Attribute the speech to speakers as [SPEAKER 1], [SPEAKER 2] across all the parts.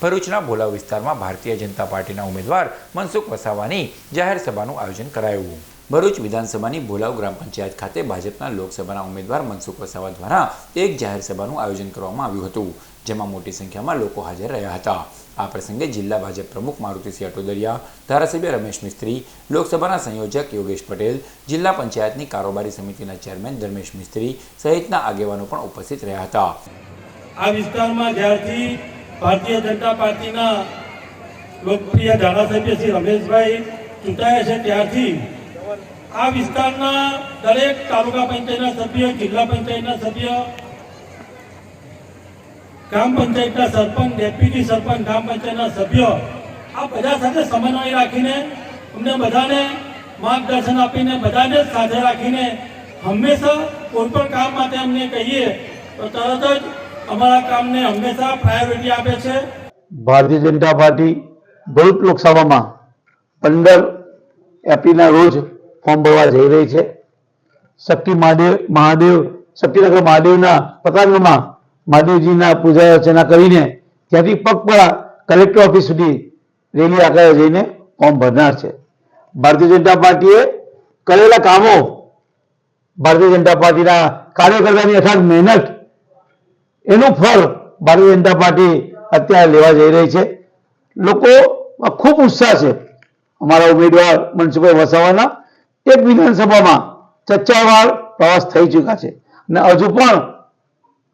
[SPEAKER 1] ભરૂચના ભોલા વિસ્તારમાં ભારતીય જનતા પાર્ટીના ઉમેદવાર મનસુખ વસાવાની જાહેર સભાનું આયોજન કરાયું. ભરૂચ વિધાનસભાની ભોલાવ ગ્રામ પંચાયત ખાતે ભાજપના લોકસભાના ઉમેદવાર મનસુખ વસાવા દ્વારા એક જાહેર સભાનું આયોજન કરવામાં આવ્યું હતું, જેમાં મોટી સંખ્યામાં લોકો હાજર રહ્યા હતા. આ પ્રસંગે જિલ્લા ભાજપ પ્રમુખ મારુતિસિંહ અટોદરિયા, ધારાસભ્ય રમેશ મિસ્ત્રી, લોકસભાના સંયોજક યોગેશ પટેલ, જિલ્લા પંચાયતની કારોબારી સમિતિના ચેરમેન ધર્મેશ મિસ્ત્રી સહિતના આગેવાનો પણ ઉપસ્થિત રહ્યા હતા.
[SPEAKER 2] આ વિસ્તારમાં જ્યારથી ભારતીય જનતા પાર્ટીના લોકપ્રિય ધારાસભ્ય શ્રી રમેશભાઈ ચૂંટાયા છે ત્યારથી આ વિસ્તારના દરેક તાલુકા પંચાયતના સભ્ય, જિલ્લા પંચાયતના સભ્ય, ગ્રામ પંચાયતના સરપંચ, ડેપ્યુટી સરપંચ, ગ્રામ પંચાયતના સભ્ય, આ બધા સાથે સમન્વય રાખીને અમને બધાને માર્ગદર્શન આપીને બધાને સાથે રાખીને હંમેશા કોઈ પણ કામ માટે અમને કહીએ તો તરત જ અમારા કામને હંમેશા પ્રાયોરિટી આપે છે.
[SPEAKER 3] ભારતીય જનતા પાર્ટી ભરૂચ લોકસભામાં પંદર એપ્રિલના રોજ ફોર્મ ભરવા જઈ રહી છે. શક્તિ મહાદેવ મહાદેવ, શક્તિનગર મહાદેવના પતાંગમાં મહાદેવજીના પૂજા અર્ચના કરીને ત્યાંથી પગપળા કલેક્ટર ઓફિસ સુધી રેલી આગળ જઈને ફોર્મ ભરનાર છે. ભારતીય જનતા પાર્ટીએ કરેલા કામો ભારતીય જનતા પાર્ટીના કાર્યકર્તાની અથાગ મહેનત એનું ફળ ભારતીય જનતા પાર્ટી અત્યારે લેવા જઈ રહી છે. લોકો ખૂબ ઉત્સાહ છે. અમારા ઉમેદવાર મનસુખભાઈ વસાવાના એક વિધાનસભામાં ચચાવાર વાર પ્રવાસ થઈ ચૂક્યા છે. અને હજુ પણ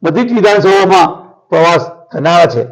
[SPEAKER 3] બધી જ વિધાનસભામાં પ્રવાસ થનારા છે.